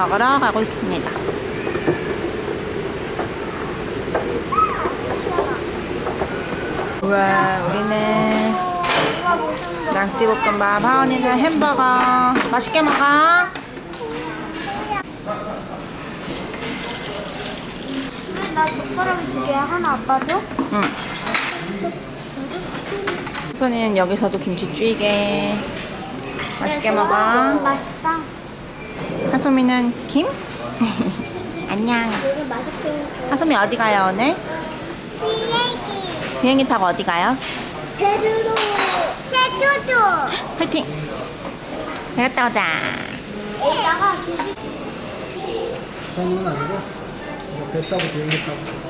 먹으러 가고 있습니다. 우와, 우리는 낙지볶음밥, 하원이는 햄버거. 맛있게 먹어. 나 젓가락 두개 하나 아빠 줘? 응. 선이는 여기서도 김치찌개. 맛있게 먹어. 맛있다. 하소미는 김? 안녕. 하소미 어디 가요 오늘? 비행기. 비행기 타고 어디 가요? 제주도. 제주도. 화이팅! 잘 갔다 오자. 나가. 아니고 뭐배 타고 비행기 타고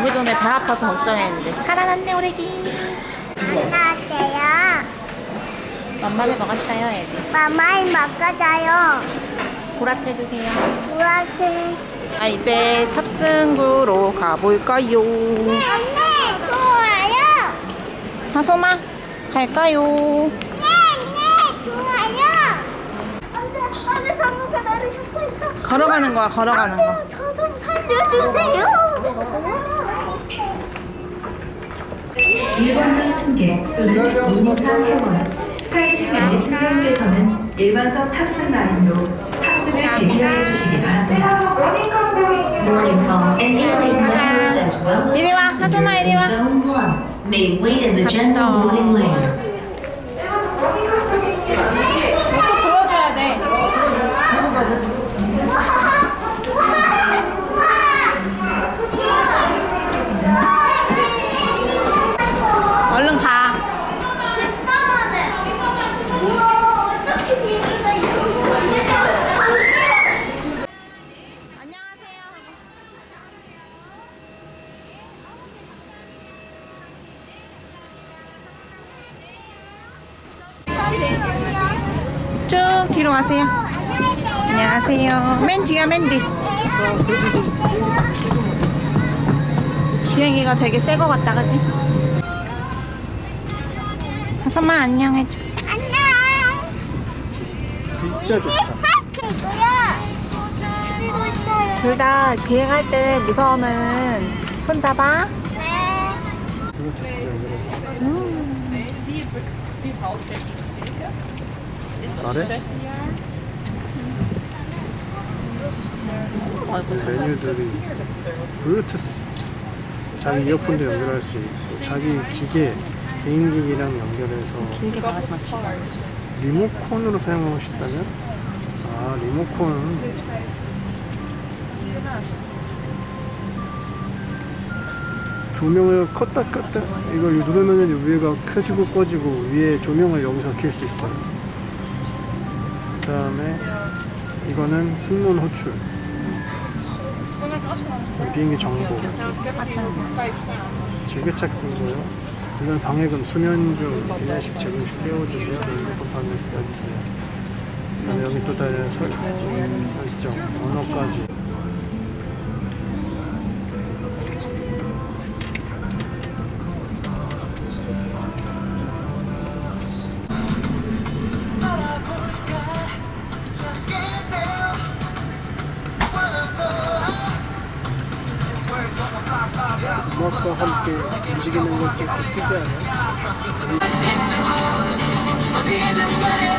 오기 전에 배 아파서 걱정했는데 살아났네 오래기. 안녕하세요. 맘마를 먹었어요 애지. 마마이 먹어줘요. 보라트 해주세요. 우아트. 아 이제 탑승구로 가볼까요? 언니, 좋아요. 하소마 갈까요? 네, 네, 좋아요. 안돼, 안돼, 상무가 나를 잡고 있어. 걸어가는 거야 걸어가는 거. 저 좀 살려주세요. 1번전 승객 또는 모니터 회원, 스카이팀 엔진분께서는 일반석 탑승 라인으로 탑승을 대기하여 주시기 바랍니다. Morning and alien members as well as 이리 와, 하소마, 이리 와. passengers in Zone 1 may wait in the 갑시다. general boarding lane. 뒤로 가세요. 안녕하세요. 맨 뒤야, 맨 뒤. 비행기가 되게 새 거 같다, 그지? 하선마 안녕해줘. 안녕. 진짜 좋다. 둘 다 비행할 때 무서우면 손 잡아. 네. 잘해? 메뉴들이 블루투스 자기 이어폰도 연결할 수 있고 자기 기계 개인 기기랑 연결해서 길게 말하지 마. 치마. 리모컨으로 사용하고 싶다면 아 리모컨 조명을 껐다 껐다 이걸 누르면은 위에가 켜지고 꺼지고 위에 조명을 여기서 킬수 있어요 그 다음에 이거는 승무원 호출. 비행기 정보. 즐겨찾기고요? 이건 방해금 수면 중 기내식 제공 시 깨워주세요. 핸드폰 방해 기다리세요. 그다음에 여기 또 다른 설, 음, 설정 언어까지 이게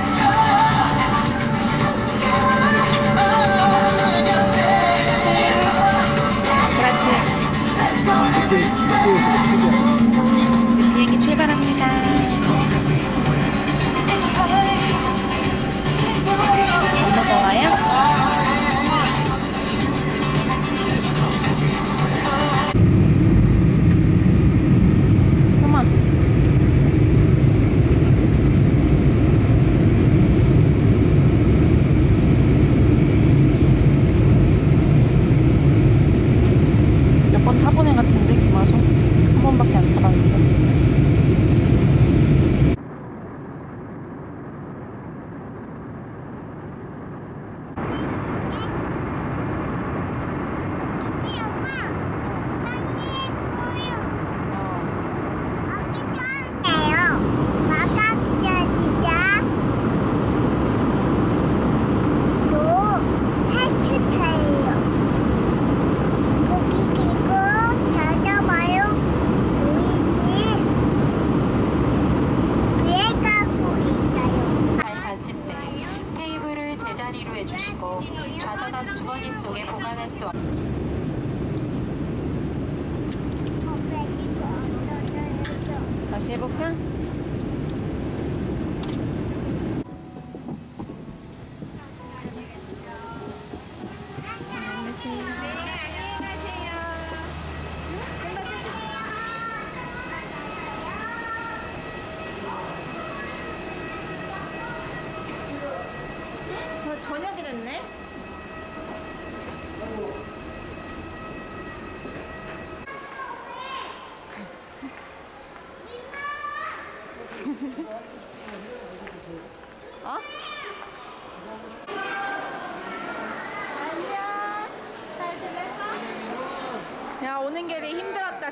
타보는 좌석 앞 주머니 속에 보관할 수 없습니다. 다시 해볼까?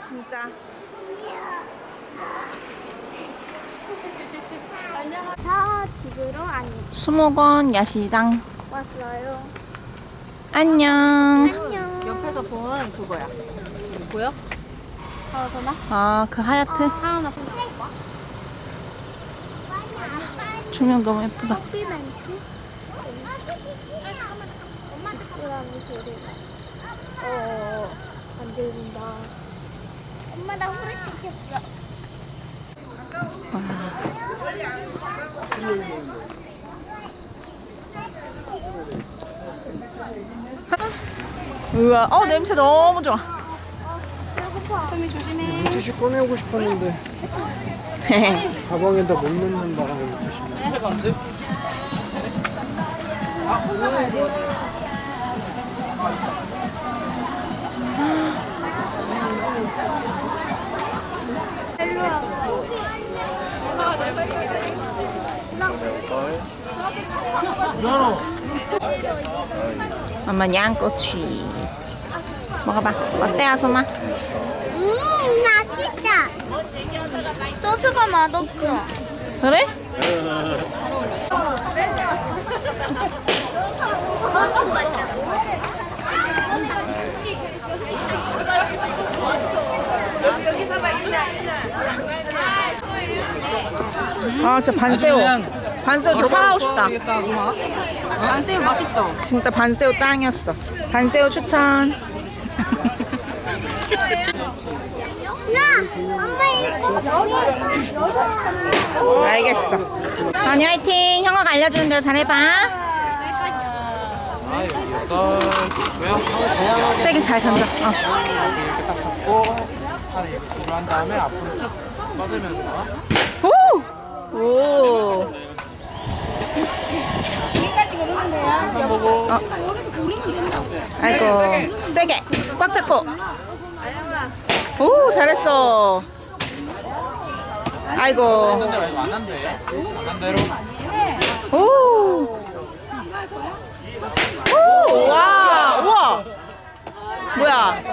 진짜 저 집으로 안 수목원 야시장 왔어요. 안녕 안녕. 옆에서 본 그거야. 보여? 하나잖아? 아그 하얗트 하나 조명 너무 예쁘다 커피 많지? 그러면 소리가. 어, 안 들린다. 엄마 나 후레 시켰어. 우와. 어 냄새 너무 좋아. 물티슈 꺼내오고 싶었는데. 가방에다 못 넣는 바람에 물티슈. 엄마 양꼬치 먹어봐 어때 아소마? 음, 맛있다. 소스가 맛없어. 그래? 아 진짜 반새우 반새우 더 사가고 싶다. 안새우 맛있죠? 진짜 반새우 짱이었어. 반새우 추천. 나 엄마 이거 알겠어. 아니 화이팅! 형아가 알려주는 대로 잘해봐. 세게 잘 던져 어. 이렇게 딱 잡고 이렇게 한 다음에 앞으로 쭉 뻗으면서 오! 오! 보고 아이고 세게 꽉 잡고 오 잘했어 아이고 오! 오! 와! 우와! 뭐야?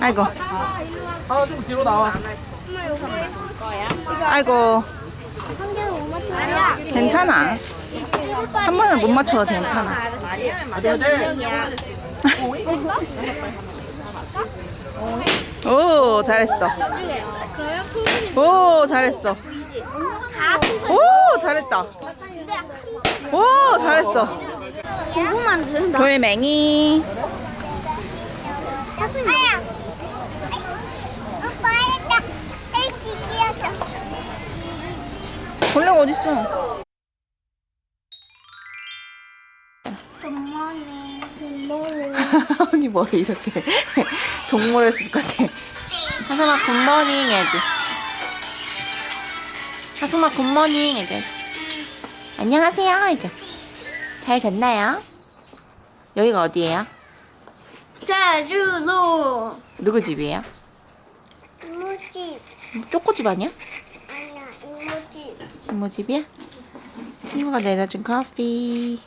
아이고 하나 좀 뒤로 나와 아이고. 괜찮아. 한 번은 못 맞춰도 괜찮아. 오 잘했어. 오 잘했어. 오 잘했다. 오 잘했어. 고구마. 돌멩이. 아야. 오빠 했다. 헬스 뛰었어. 벌레가 어딨어 굿모닝. 굿모닝. 언니 머리 이렇게 동물의 숲 같아 하소마 굿모닝 해야지 하소마 굿모닝 해야지 안녕하세요 해줘 잘 잤나요? 여기가 어디예요? 제주도. 누구 집이에요? 쪼꼬집 아니야? 아니야, 이모집. 이모 집이야? 친구가 내려준 커피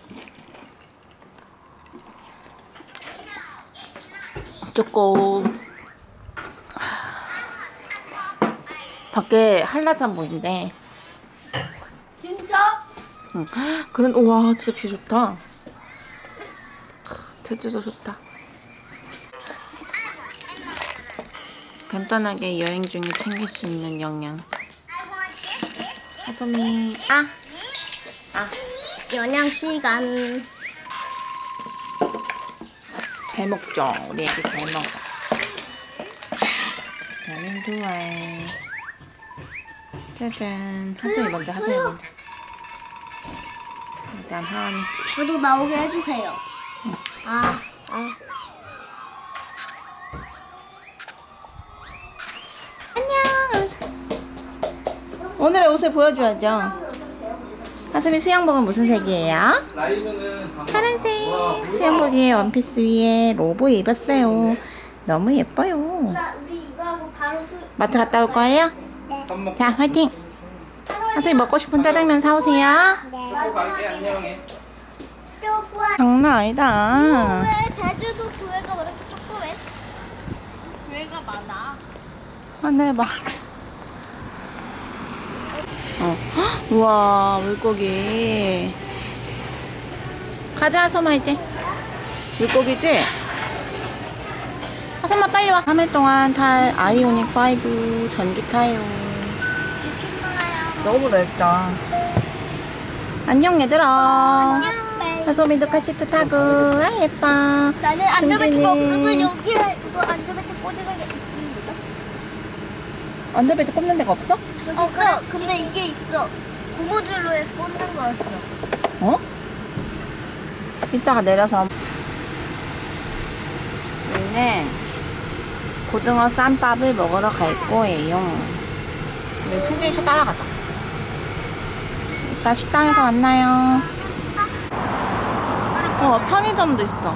쪼꼬 밖에 한라산 보인대 진짜? 응. 그런 우와 진짜 뷰 좋다 제주도 좋다 간단하게 여행 중에 챙길 수 있는 영양 가소미 아! 아! 연양 시간. 잘 먹죠? 우리 애기 잘 먹어. 라면 좋아해 짜잔. 하소이 먼저 하소이 먼저. 일단 하원이. 저도 나오게 해주세요. 아. 응. 아 아. 옷을 보여줘야죠. 하수미 수영복은 무슨 색이에요? 파란색 수영복 위에 원피스 위에 로고 입었어요. 너무 예뻐요. 마트 갔다 올 거예요? 자, 화이팅! 하수미 먹고 싶은 짜장면 사오세요. 네. 장난 아니다. 왜 제주도 교회가 왜 이렇게 조그매? 교회가 많아. 하늘 봐. 어. 헉, 우와, 물고기. 가자, 소마 이제. 물고기지? 아, 소마 빨리 와. 3일 동안 탈 아이오닉 5 전기차예요. 너무 넓다. 안녕, 얘들아. 안녕. 하소미도 카시트 타고, 아, 예뻐. 나는 안전벨트가 승진이. 없어서 여기에 이거 안전벨트 게 있습니다. 언더벨트 꼽는 데가 없어? 없어. 근데 이게 있어. 고무줄로에 꽂는 거였어. 어? 이따가 내려서 우리는 고등어 쌈밥을 먹으러 갈 거예요. 우리 승진이 차 따라가자. 이따 식당에서 만나요. 어, 편의점도 있어.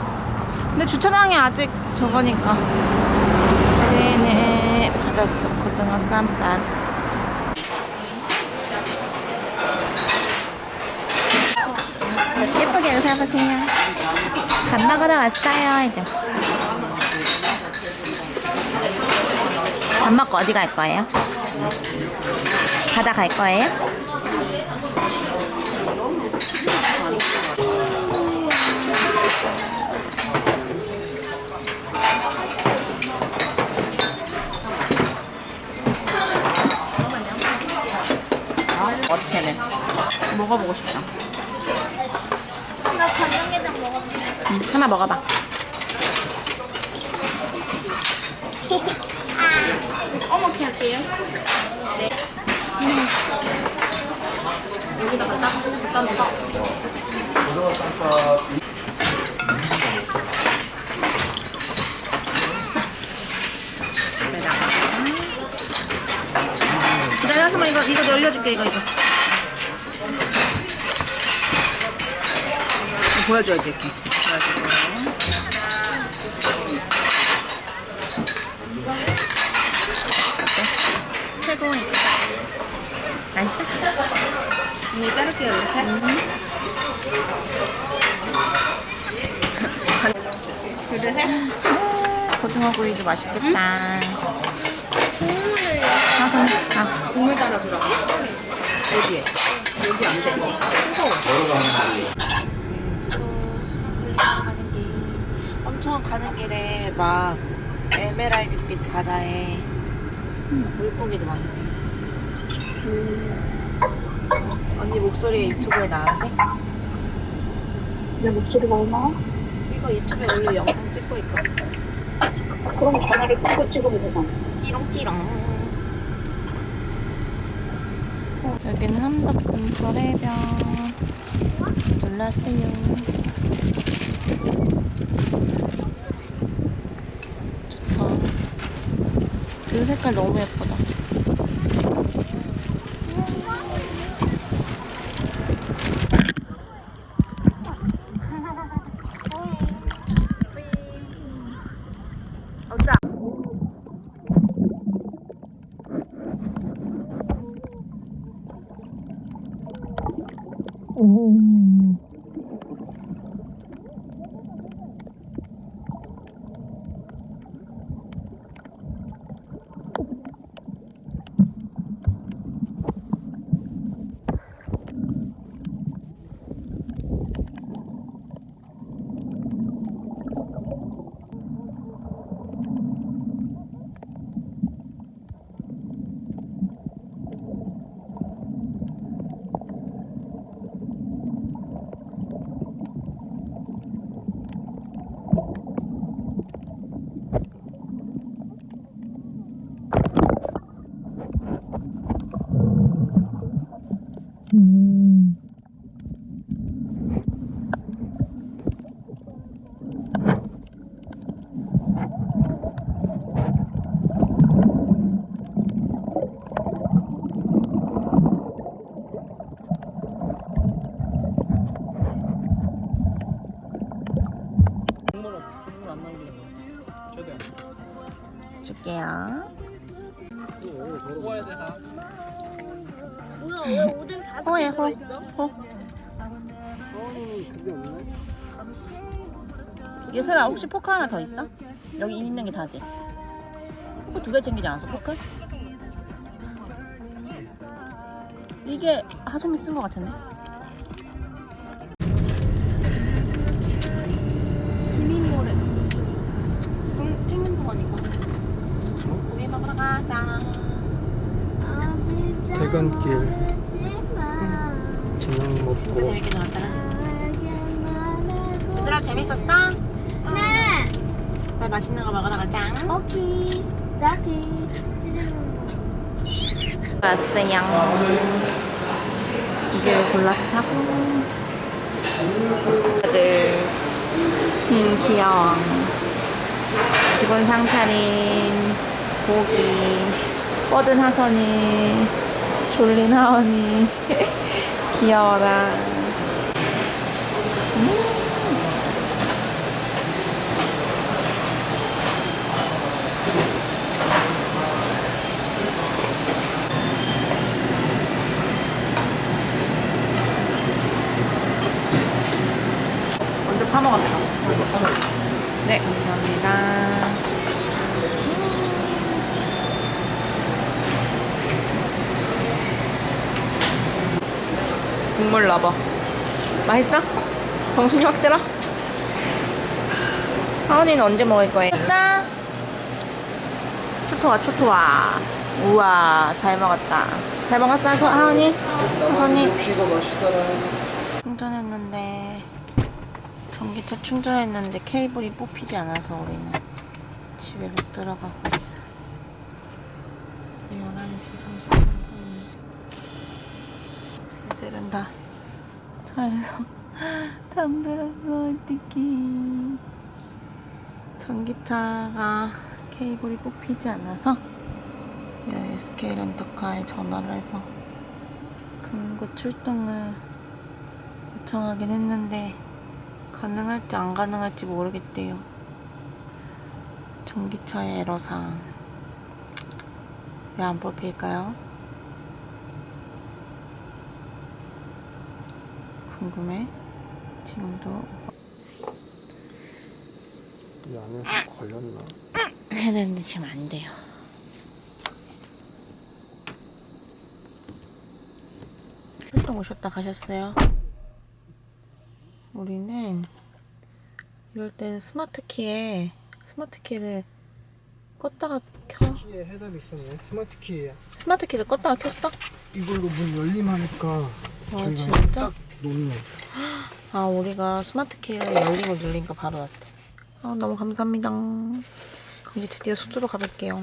근데 주차장이 아직 저거니까. 네네, 바닷속 고등어 쌈밥. 예쁘게 웃어보세요. 밥 먹으러 왔어요, 이제. 밥 먹고 어디 갈 거예요? 바다 갈 거예요? 먹어보고 싶다. 나 간장게장 먹어볼래. 응, 하나 먹어봐. 어묵 할게요. 네. 여기다 갖다 갖다 놓어. 기다려, 잠깐만 이거 이거 열려줄게 이거 이거. 이거 보여줘야지 이렇게. 어때? 최고니까. 맛있어? 언니 자를게요 이렇게. 그릇에 고등어 구이도 맛있겠다. 국물을 가서 가. 국물 따라 들어가. 여기에 여기 안 돼. 뜨거워. 제주도 스노클링 가는 길 엄청 가는 길에 막 에메랄드빛 바다에 물고기도 많대. 언니 목소리 유튜브에 나왔대? 내 목소리가 얼마나? 이거 유튜브에 원래 영상 찍고 있거든. 그럼 전화를 끊고 찍으면 되잖아. 찌롱찌롱. 여기는 함덕 근처 해변. 놀랐어요. 색깔 너무 예쁘다. 오. 줄게요. 다. 뭐야 왜 오뎅 다섯 어, 개 예, 어. 들어있어? 없네. 예슬아 혹시 포크 하나 더 있어? 여기 있는 게 다지? 포크 두 개 챙기지 않았어 포크? 이게 하솜이 쓴 거 같은데? 퇴근길 저녁 진짜 먹고 재밌게 놀았다 그지? 얘들아 재밌었어? 네. 빨리 맛있는 거 먹으러 가자 오케이. 나기. 왔어요 이게 골라서 사고 다들 음 귀여워 기본 상차림 고기 뻗은 하선이 졸린 하원이 귀여워라 먼저 파먹었어 네 감사합니다 국물 넣어 맛있어? 정신이 확 들어? 하은이는 언제 먹을 거예요? 맛있어? 초토화 초토화 우와 잘 먹었다 잘 먹었어 하- 하은이? 맛있더라. 충전했는데 전기차 충전했는데 케이블이 뽑히지 않아서 우리는 집에 못 들어가고 있어. 그래서 11시 30분. 애들은 다 차에서 잠들었어, 어떡해. 전기차가 케이블이 뽑히지 않아서 SK 렌터카에 전화를 해서 금고 출동을 요청하긴 했는데 가능할지 안 가능할지 모르겠대요. 전기차의 에러상 왜 안 뽑힐까요? 궁금해. 지금도 이 안에 걸렸나? 해야 되는데 지금 안 돼요. 출동 오셨다 가셨어요? 우리는 이럴 때는 스마트 키에 스마트 키를 껐다가 켜 키에 해답이 있었네. 스마트 키에 스마트 키를 껐다가 켰어? 이걸로 문 열림 하니까 아 저희가 진짜? 딱 아 우리가 스마트 키를 열리고 눌리니까 바로 왔대. 아 너무 감사합니다. 그럼 이제 드디어 숙소로 가볼게요.